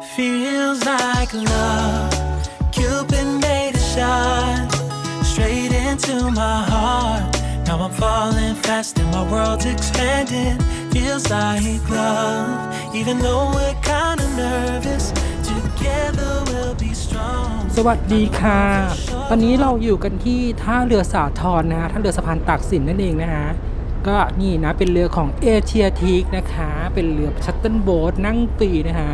Feels like love. Cupid made a shot straight into my heart. Now I'm falling fast and my world's expanding. Feels like love. Even though we're kinda nervous, together we'll be strong. สวัสดีค่ะ ตอนนี้เราอยู่กันที่ท่าเรือสาทรนะฮะท่าเรือสะพานตากสินนั่นเองนะฮะ ก็นี่นะเป็นเรือของเอเชียทีกนะคะ เป็นเรือชัตเติลโบ๊ทนั่งฟรีนะฮะ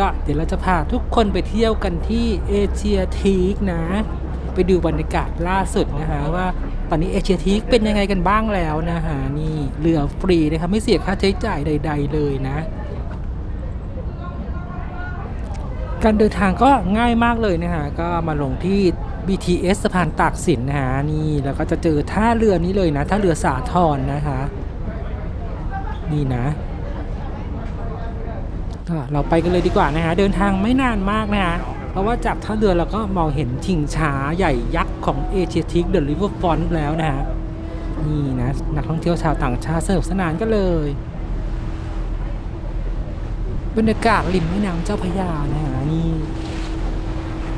ก็เดี๋ยวเราจะพาทุกคนไปเที่ยวกันที่เอเชียทีกนะ ไปดูบรรยากาศล่าสุดนะฮะว่าตอนนี้เอเชียทีกเป็นยังไงกันบ้างแล้วนะฮะนี่เรือฟรีนะครับไม่เสียค่าใช้จ่ายใด ๆ เลยนะ การเดินทางก็ง่ายมากเลยนะฮะก็มาลงที่ BTS สะพานตากสินนะฮะนี่แล้วก็จะเจอท่าเรือนี้เลยนะท่าเรือสาทรนะคะนี่นะ ก็เราไปกันเลยดีกว่านะฮะเดินทางไม่นานมากนะฮะเพราะว่าจากท่าเรือเราก็มองเห็นชิงช้าใหญ่ยักษ์ของเอเชียทิกเดอะริเวอร์ฟอนแล้วนะฮะนี่นะนักท่องเที่ยวชาวต่างชาติสนุกสนานกันเลยบรรยากาศริมแม่น้ำเจ้าพระยานะฮะนี่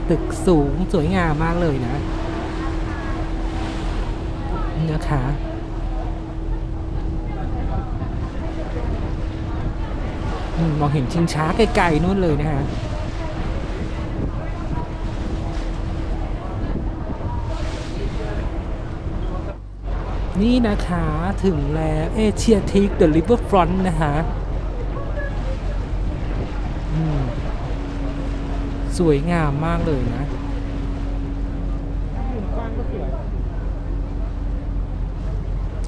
ตึกสูงสวยงามมากเลยนะนะคะ มองเห็นชิงช้าไกลๆนู่นเลยนะฮะนี่นะคะถึงแล้วเอเชียทิกเดอะริเวอร์ฟรอนต์นะคะสวยงามมากเลยนะ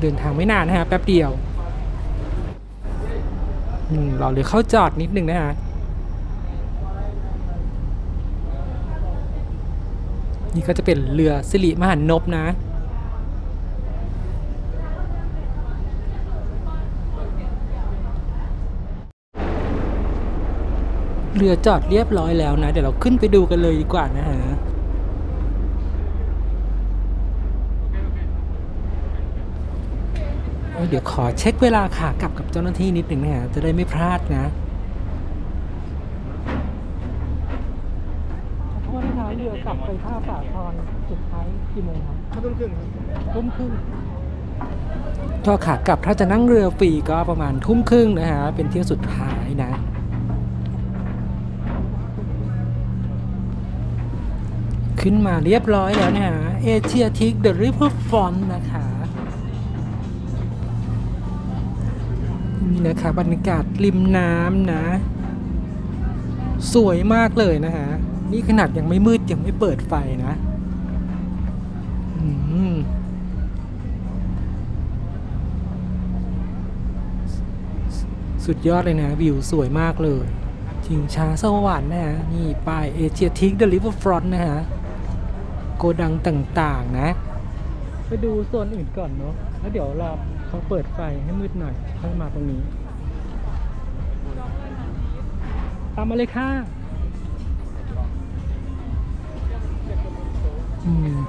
เดินทางไม่นานนะฮะ แป๊บเดียว เราเลยเข้าจอดนิดนึงนะฮะนี่ก็จะเป็นเรือสิริมหันนบนะ เรือจอดเรียบร้อยแล้วนะ เดี๋ยวเราขึ้นไปดูกันเลยดีกว่านะฮะ เดี๋ยวขอเช็คเวลาขากลับกับเจ้าหน้าที่นิดหนึ่งนะฮะจะได้ไม่พลาดนะขอโทษนะคะเรือกลับไปท่าป่าทอนสุดท้ายกี่โมงครับห้าทุ่มครึ่งครับทุ่มครึ่งก็ขากลับถ้าจะนั่งเรือฟรีก็ประมาณทุ่มครึ่งนะฮะเป็นเที่ยวสุดท้ายนะขึ้นมาเรียบร้อยแล้วนะฮะเอเชียทิกเดอะริเวอร์ฟอนนะคะ นี่นะคะบรรยากาศริมน้ำนะ สวยมากเลยนะฮะ นี่ขนาดยังไม่มืดยังไม่เปิดไฟนะสุดยอดเลยนะ วิวสวยมากเลยชิงช้าสวรรค์นะฮะ นี่ป้ายเอเชียทิกเดอะริเวอร์ฟรอนต์นะฮะ โกดังต่างๆนะ ไปดูโซนอื่นก่อนเนาะแล้วเดี๋ยวเรอ เขาเปิดไฟให้มืดหน่อยค่อยมาตรงนี้ ตามมาเลยค่ะ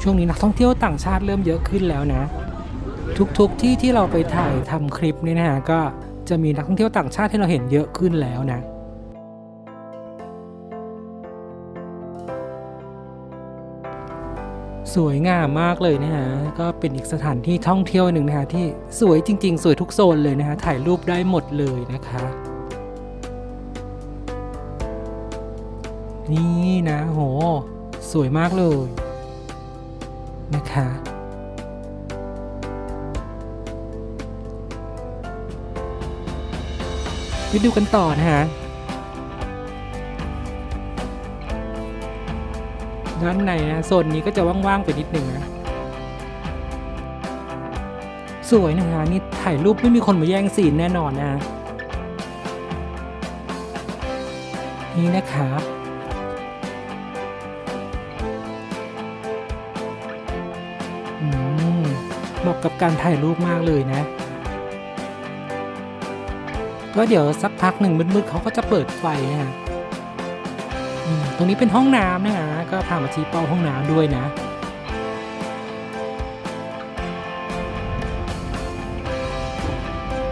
ช่วงนี้นักท่องเที่ยวต่างชาติเริ่มเยอะขึ้นแล้วนะ ทุกๆที่ที่เราไปถ่ายทำคลิปนี่นะฮะก็จะมีนักท่องเที่ยวต่างชาติที่เราเห็นเยอะขึ้นแล้วนะ สวยงามมากเลยนะฮะก็เป็นอีกสถานที่ท่องเที่ยวหนึ่งนะฮะที่สวยจริง ๆ สวยทุกโซนเลยนะฮะถ่ายรูปได้หมดเลยนะคะนี่นะโห สวยมากเลยนะคะ ไปดูกันต่อนะฮะ ด้านในนะโซนนี้ก็จะว่างๆไปนิดหนึ่งนะสวยนะฮะนี่ถ่ายรูปไม่มีคนมาแย่งซีนแน่นอนนะนี่นะครับอืมเหมาะกับการถ่ายรูปมากเลยนะ ก็เดี๋ยวสักพักหนึ่งมืดๆเขาก็จะเปิดไฟนะฮะ ตรงนี้เป็นห้องน้ำนะฮะก็พามาชี้เป้าห้องน้ำด้วยนะ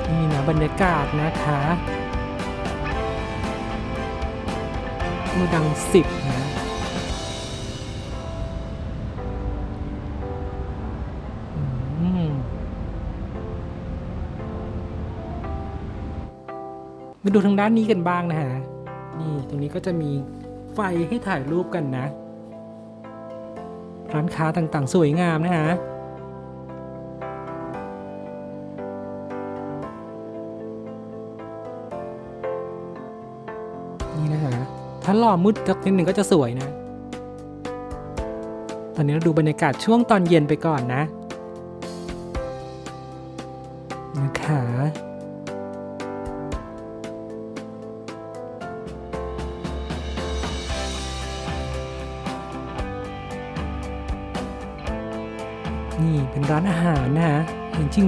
นี่นะบรรยากาศนะคะโกดังสิบนะมาดูทางด้านนี้กันบ้างนะฮะ นี่ตรงนี้ก็จะมี ไฟให้ถ่ายรูปกันนะ ร้านค้าต่างๆ สวยงามนะฮะนี่นะฮะถ้าหล่อมืดสักนิดหนึ่งก็จะสวยนะ ตอนนี้เราดูบรรยากาศช่วงตอนเย็นไปก่อนนะนะคะ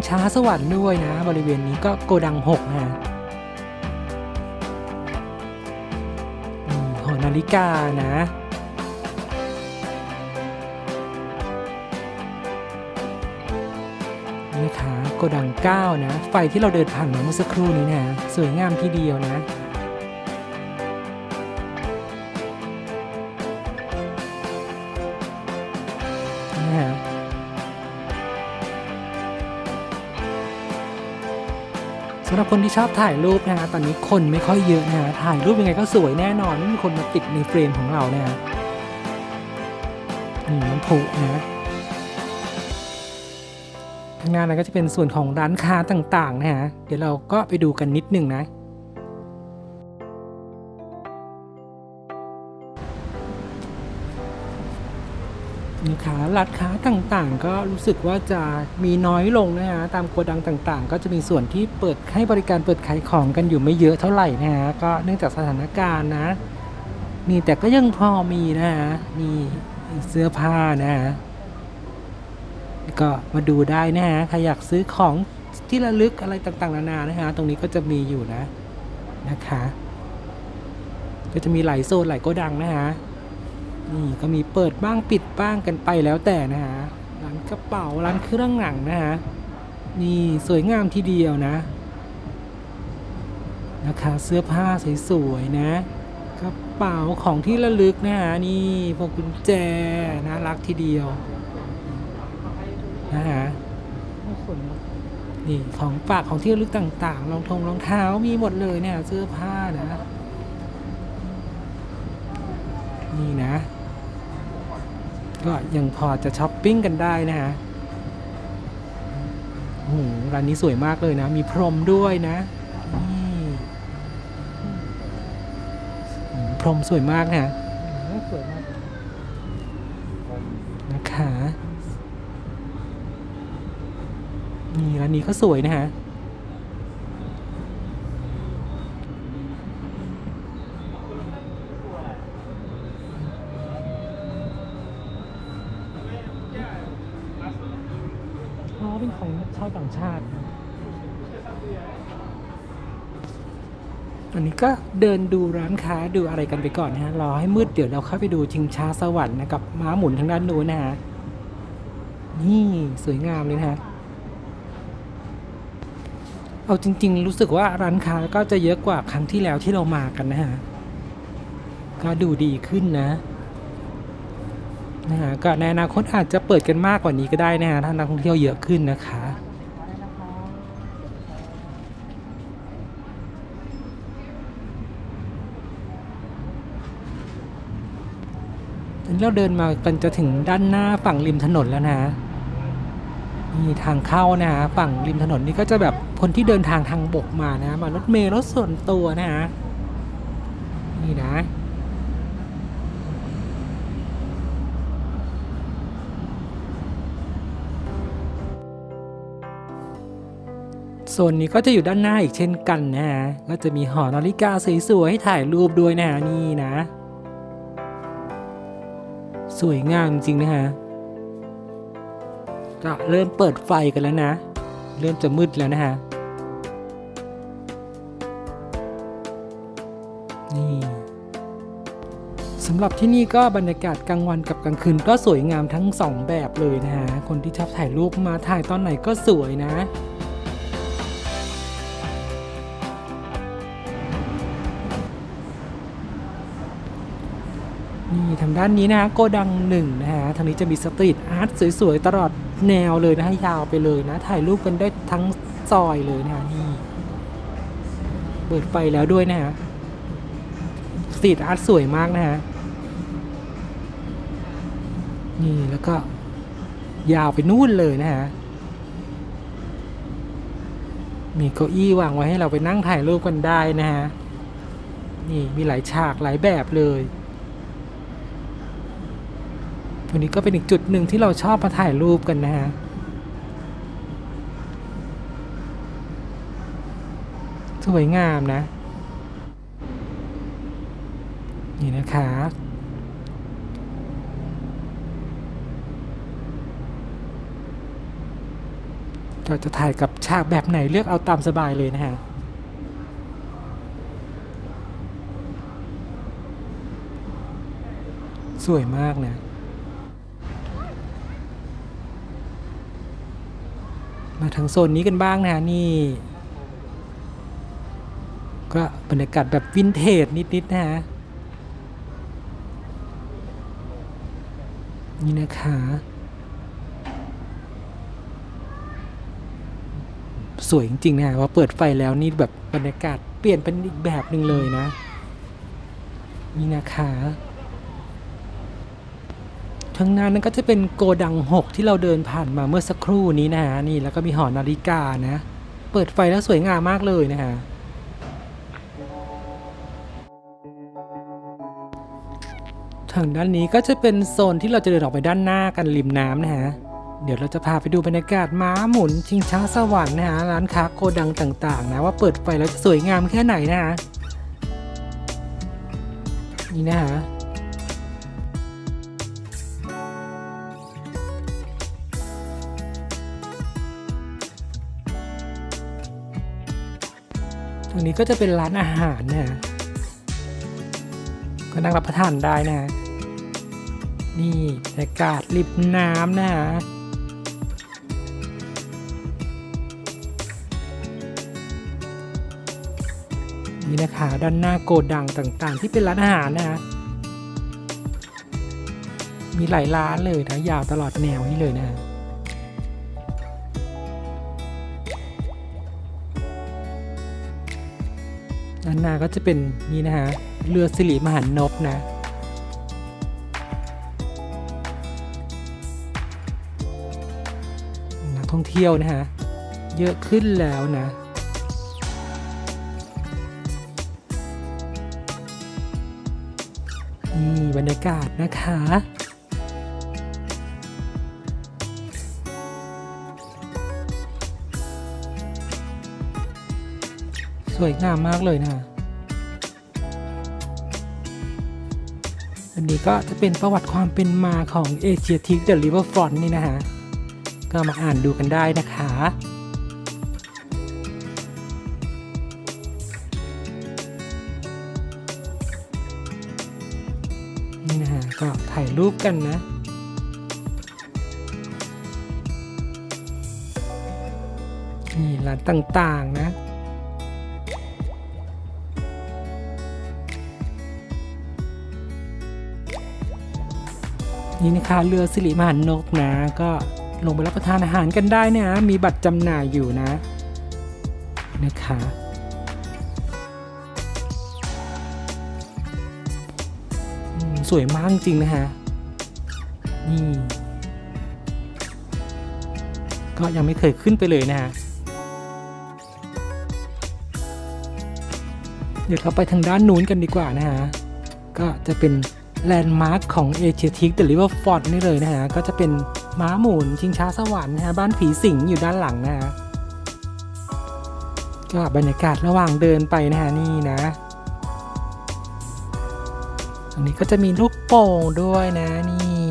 ช้าสวรรค์ด้วยนะ บริเวณนี้ก็โกดังหกนะหอนาฬิกานะนี่ค่ะโกดัง 9 นะ ไฟที่เราเดินผ่านมาเมื่อสักครู่นี้นะ สวยงามทีเดียวนะ คนที่ชอบถ่ายรูปนะฮะตอนนี้คนไม่ค่อยเยอะนะฮะถ่ายรูปยังไงก็สวยแน่นอน ไม่มีคนมาติดในเฟรมของเรานะฮะนี่น้ำผุนะข้างหน้านั้นก็จะเป็นส่วนของร้านค้าต่างๆนะฮะเดี๋ยวเราก็ไปดูกันนิดหนึ่งนะ นค่ะร้านค้าต่างๆ ก็รู้สึกว่าจะมีน้อยลงนะฮะตามโกดังต่างๆ ก็จะมีส่วนที่เปิดให้บริการเปิดขายของกันอยู่ไม่เยอะเท่าไหร่นะฮะก็เนื่องจากสถานการณ์นะนี่แต่ก็ยังพอมีนะฮะมีเสื้อผ้านะฮะก็มาดูได้นะฮะใครอยากซื้อของที่ระลึกอะไรต่างๆ นานานะฮะตรงนี้ก็จะมีอยู่นะนะคะ ก็จะมีหลายโซนหลายโกดังนะฮะ นี่ก็มีเปิดบ้างปิดบ้างกันไปแล้วแต่นะฮะร้านกระเป๋าร้านเครื่องหนังนะฮะนี่สวยงามทีเดียวนะนะคะเสื้อผ้าสวยๆนะกระเป๋าของที่ระลึกนะฮะนี่พวกกุญแจน่ารักทีเดียวนะฮะนี่ของฝากของที่ระลึกต่างๆรองทงรองเท้ามีหมดเลยเนี่ยเสื้อผ้านะนี่นะ ก็ยังพอจะช้อปปิ้งกันได้นะฮะโอ้โหร้านนี้สวยมากเลยนะ มีพรมด้วยนะพรมสวยมากนะสวยมากนะคะนี่ร้านนี้ก็สวยนะฮะ เป็นของชาวต่างชาติ อันนี้ก็เดินดูร้านค้าดูอะไรกันไปก่อนนะฮะรอให้มืดเดี๋ยวเราเข้าไปดูชิงช้าสวรรค์นะกับม้าหมุนทางด้านนู้นนะฮะนี่สวยงามเลยนะฮะเอาจริง ๆ รู้สึกว่าร้านค้าก็จะเยอะกว่าครั้งที่แล้วที่เรามากันนะฮะก็ดูดีขึ้นนะ นะฮะก็ในอนาคตอาจจะเปิดกันมากกว่านี้ก็ได้นะฮะถ้านักท่องเที่ยวเยอะขึ้นนะคะตอนนี้เราเดินมากันจะถึงด้านหน้าฝั่งริมถนนแล้วนะนี่ทางเข้านะฮะฝั่งริมถนนนี่ก็จะแบบคนที่เดินทางทางบกมานะ มารถเมล์รถส่วนตัวนะฮะนี่นะ ซนนี้ก็จะอยู่ด้านหน้าอีกเช่นกันนะฮะก็จะมีหอนาฬิกาสวยๆให้ถ่ายรูปด้วยนะฮะนี่นะ สวยงามจริงนะฮะก็เริ่มเปิดไฟกันแล้วนะ เริ่มจะมืดแล้วนะฮะนี่สำหรับที่นี่ก็บรรยากาศกลางวันกับกลางคืนก็สวยงามทั้งสองแบบเลยนะฮะคนที่ชอบถ่ายรูปมาถ่ายตอนไหนก็สวยนะางด้านนี้นะฮะโกดังหนึ่งนะฮะทางนี้จะมีสตรีทอาร์ตสวยๆ ตลอดแนวเลยนะฮะยาวไปเลยนะ ถ่ายรูปกันได้ทั้งซอยเลยนะฮะนี่เปิดไฟแล้วด้วยนะฮะสตรีทอาร์ตสวยมากนะฮะนี่แล้วก็ยาวไปนู่นเลยนะฮะมีเก้าอี้วางไว้ให้เราไปนั่งถ่ายรูปกันได้นะฮะนี่มีหลายฉากหลายแบบเลย วันนี้ก็เป็นอีกจุดหนึ่งที่เราชอบมาถ่ายรูปกันนะฮะสวยงามนะ นี่นะคะเราจะถ่ายกับฉากแบบไหนเลือกเอาตามสบายเลยนะฮะสวยมากนะ มา ทางโซนนี้กันบ้างนะฮะนี่ ก็บรรยากาศแบบวินเทจนิดๆนะฮะนี่นะคะสวยจริงๆนะฮะว่าเปิดไฟแล้วนี่แบบบรรยากาศเปลี่ยนเป็นอีกแบบหนึ่งเลยนะ นี่นะคะ ข้างหน้านั้นก็จะเป็นโกดัง 6 ที่เราเดินผ่านมาเมื่อสักครู่นี้นะฮะนี่แล้วก็มีหอนาฬิกานะ เปิดไฟแล้วสวยงามมากเลยนะฮะทางด้านนี้ก็จะเป็นโซนที่เราจะเดินออกไปด้านหน้ากันริมน้ำนะฮะ เดี๋ยวเราจะพาไปดูบรรยากาศม้าหมุนชิงช้าสวรรค์นะฮะร้านค้าโกดังต่างๆ นะว่าเปิดไฟแล้วจะสวยงามแค่ไหนนะฮะนี่นะฮะ รงนี้ก็จะเป็นร้านอาหารนะฮะก็นั่งรับประทานได้นะฮะนี่บรรยากาศริมน้ำนะฮะนี่นะคะด้านหน้าโกดังต่างๆ ที่เป็นร้านอาหารนะฮะมีหลายร้านเลยนะยาวตลอดแนวนี้เลยนะฮะ ด้านหน้าก็จะเป็นนี่นะฮะเรือสิริมหันนบนะ นักท่องเที่ยวนะฮะ เยอะขึ้นแล้วนะนี่บรรยากาศนะคะ สวยงามมากเลยนะอันนี้ก็จะเป็นประวัติความเป็นมาของเอเชียทิกเดอะริเวอร์ฟรอนนี่นะฮะ ก็มาอ่านดูกันได้นะคะนี่นะฮะก็ถ่ายรูปกันนะนี่ร้านต่างๆนะ นี่นะคะเรือสิริมหันนกนะ ก็ลงไปรับประทานอาหารกันได้นะ มีบัตรจำหน่ายอยู่นะนะคะสวยมากจริงนะฮะนี่ก็ยังไม่เคยขึ้นไปเลยนะฮะเดี๋ยวเราไปทางด้านนู้นกันดีกว่านะฮะก็จะเป็น แลนด์มาร์คของเอเชียทิกเดลิเวอร์ฟอร์ดนี่เลยนะฮะ ก็จะเป็นม้าหมุนชิงช้าสวรรค์นะฮะ บ้านผีสิงอยู่ด้านหลังนะฮะ ก็บรรยากาศระหว่างเดินไปนะฮะ นี่นะ ตรงนี้ก็จะมีลูกโป่งด้วยนะนี่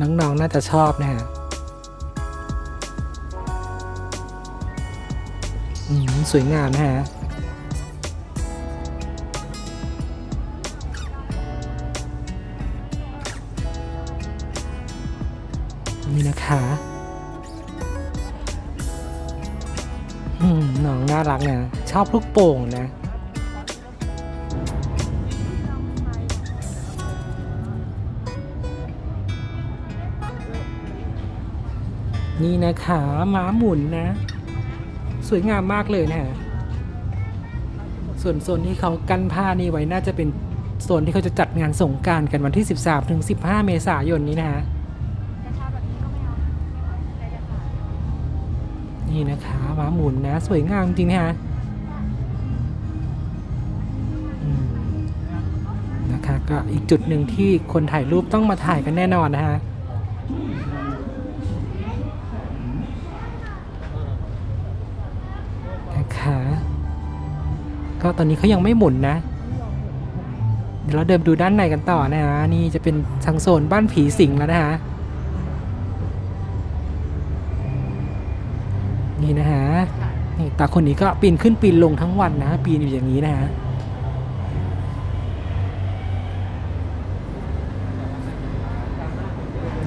น้องๆน่าจะชอบนะฮะสวยงามนะฮะ นคะน้องน่ารักนะ ชอบลูกโป่งนะ นี่นะคะม้าหมุนนะ สวยงามมากเลยนะส่วนโซนที่เขากั้นผ้านี่ไว้น่าจะเป็นโซนที่เขาจะจัดงานสงการกันวันที่ 13ถึง15 เมษายนนี้นะฮะ นี่นะคะม้าหมุนนะ สวยงามจริงนะฮะนะคะก็อีกจุดหนึ่งที่คนถ่ายรูปต้องมาถ่ายกันแน่นอนนะฮะนะคะก็ตอนนี้เขายังไม่หมุนนะ เดี๋ยวเราเดินดูด้านในกันต่อนะฮะนี่จะเป็นทางโซนบ้านผีสิงแล้วนะฮะ นี่นะฮะนี่ตาคนนี้ก็ปีนขึ้นปีนลงทั้งวันนะปีนอยู่อย่างนี้นะฮะ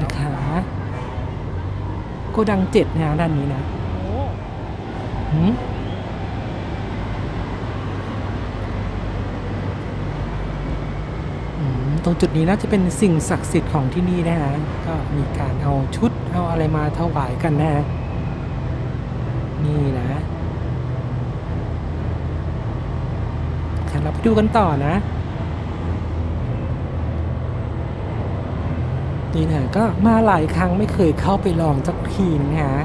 นะคะโกดังเจ็ดนะฮะด้านนี้นะหืมอืมตรงจุดนี้น่าจะเป็นสิ่งศักดิ์สิทธิ์ของที่นี่นะฮะ ก็มีการเอาชุดเอาอะไรมาถวายกันนะฮะ นี่นะค่ะเราไปดูกันต่อนะ นี่นะก็มาหลายครั้งไม่เคยเข้าไปลองสักทีนะฮะ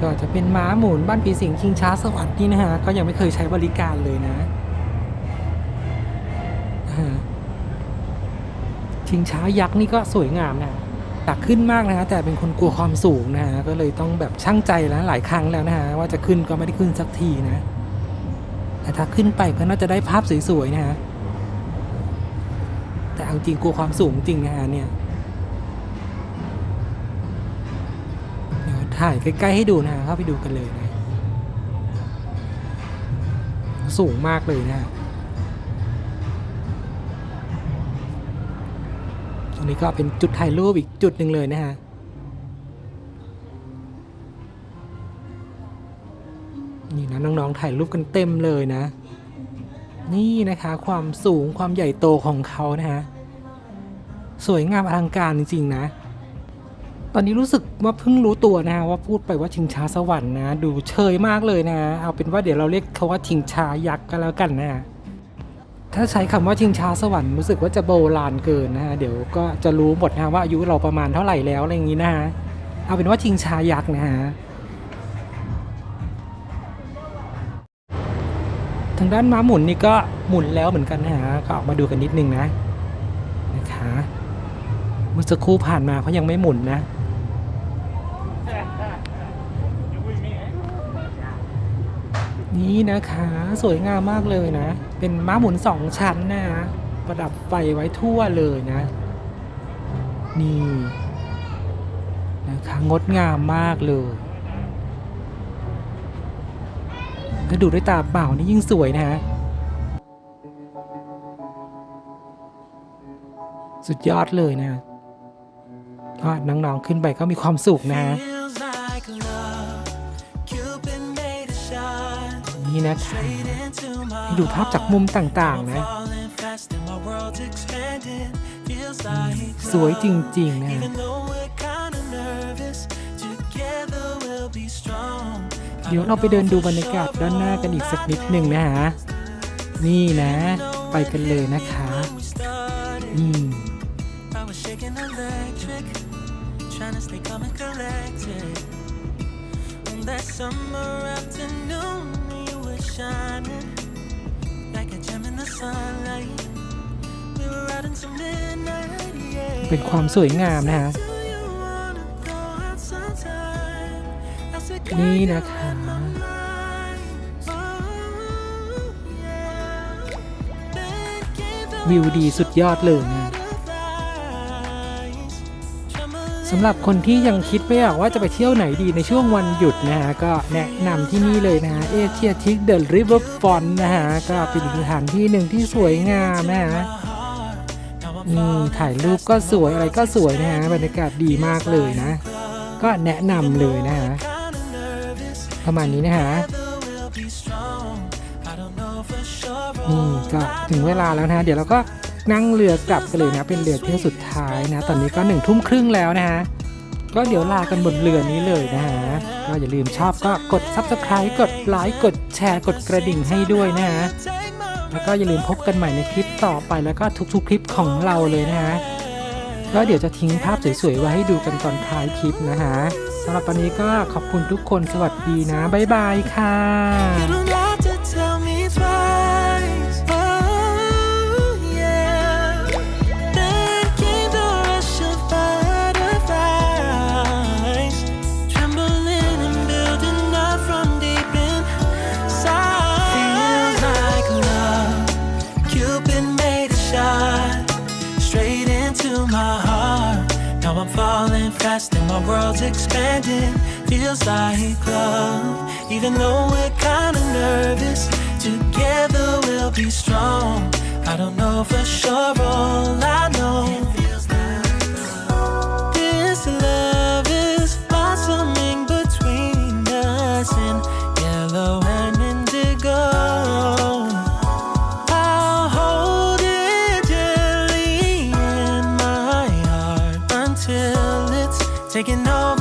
ก็จะเป็นม้าหมุนบ้านผีสิงชิงช้าสวรรค์นี่นะฮะ ก็ยังไม่เคยใช้บริการเลยนะชิงช้ายักษ์นี่ก็สวยงามนะ อยากขึ้นมากนะฮะแต่เป็นคนกลัวความสูงนะฮะก็เลยต้องแบบช่างใจแล้วหลายครั้งแล้วนะฮะว่าจะขึ้นก็ไม่ได้ขึ้นสักทีนะแต่ถ้าขึ้นไปก็น่าจะได้ภาพสวยๆนะฮะแต่เอาจริงกลัวความสูงจริงนะฮะเนี่ยเดี๋ยวถ่ายใกล้ๆให้ดูนะฮะเข้าไปดูกันเลยนะ สูงมากเลยนะฮะ รงนี้ก็เป็นจุดถ่ายรูปอีกจุดหนึ่งเลยนะฮะนี่นะน้องๆถ่ายรูปกันเต็มเลยนะ นี่นะคะความสูงความใหญ่โตของเขานะฮะสวยงามอลังการจริงๆนะ ตอนนี้รู้สึกว่าเพิ่งรู้ตัวนะฮะว่าพูดไปว่าชิงช้าสวรรค์นะ ดูเชยมากเลยนะ เอาเป็นว่าเดี๋ยวเราเรียกเขาว่าชิงช้ายักษ์ก็แล้วกันนะฮะ ถ้าใช้คำว่าชิงช้าสวรรค์รู้สึกว่าจะโบราณเกินนะฮะเดี๋ยวก็จะรู้หมดนะฮะว่าอายุเราประมาณเท่าไหร่แล้วอะไรอย่างนี้นะฮะเอาเป็นว่าชิงช้ายักษ์นะฮะทางด้านม้าหมุนนี่ก็หมุนแล้วเหมือนกันนะฮะก็ออกมาดูกันนิดนึงนะนะคะเมื่อสักครู่ผ่านมาเขายังไม่หมุนนะ นี่นะคะ สวยงามมากเลยนะ เป็นม้าหมุนสองชั้นนะฮะประดับไฟไว้ทั่วเลยนะ นี่นะคะงดงามมากเลยถ้าดูด้วยตาเปล่านี่ยิ่งสวยนะฮะสุดยอดเลยนะก็น้องๆขึ้นไปก็มีความสุขนะฮะ นี้นะดูภาพจากมุมต่างๆนะ สวยจริง ๆ นะเดี๋ยวเราไปเดินดูบรรยากาศด้านหน้ากันอีกสักนิดหนึ่งนะฮะ นี่นะ ไปกันเลยนะคะ อืม เป็นความสวยงามนะฮะนี่นะคะวิวดีสุดยอดเลยนะสำหรับคนที่ยังคิดไม่ออกว่าจะไปเที่ยวไหนดีในช่วงวันหยุดนะฮะ ก็แนะนำที่นี่เลยนะฮะเอเชียทิกเดอะริเวอร์ฟอนนะฮะ ก็เป็นอีกสถานที่หนึ่งที่สวยงามนะฮะ นี่ถ่ายรูปก็สวยอะไรก็สวยนะฮะบรรยากาศดีมากเลยนะ ก็แนะนำเลยนะฮะประมาณนี้นะฮะนี่ก็ถึงเวลาแล้วนะะเดี๋ยวเราก็นั่งเรือกลับกันเลยนะเป็นเรือเที่ยวสุดท้ายนะ ตอนนี้ก็หนึ่งทุ่มครึ่งแล้วนะฮะก็เดี๋ยวลากันบนเรือนี้เลยนะฮะก็อย่าลืมชอบก็กด Subscribe กดไลค์กดแชร์กดกระดิ่งให้ด้วยนะฮะ แล้วก็อย่าลืมพบกันใหม่ในคลิปต่อไปแล้วก็ทุกๆ คลิปของเราเลยนะฮะก็เดี๋ยวจะทิ้งภาพสวยๆไว้ให้ดูกันตอนท้ายคลิปนะฮะสำหรับวันนี้ก็ขอบคุณทุกคนสวัสดีนะบ๊ายบายค่ะ expanding. Feels like love, even though we're kinda nervous. Together we'll be strong. I don't know for sure, all I know. This love is blossoming between us in yellow and indigo. I'll hold it gently in my heart until it's taken over.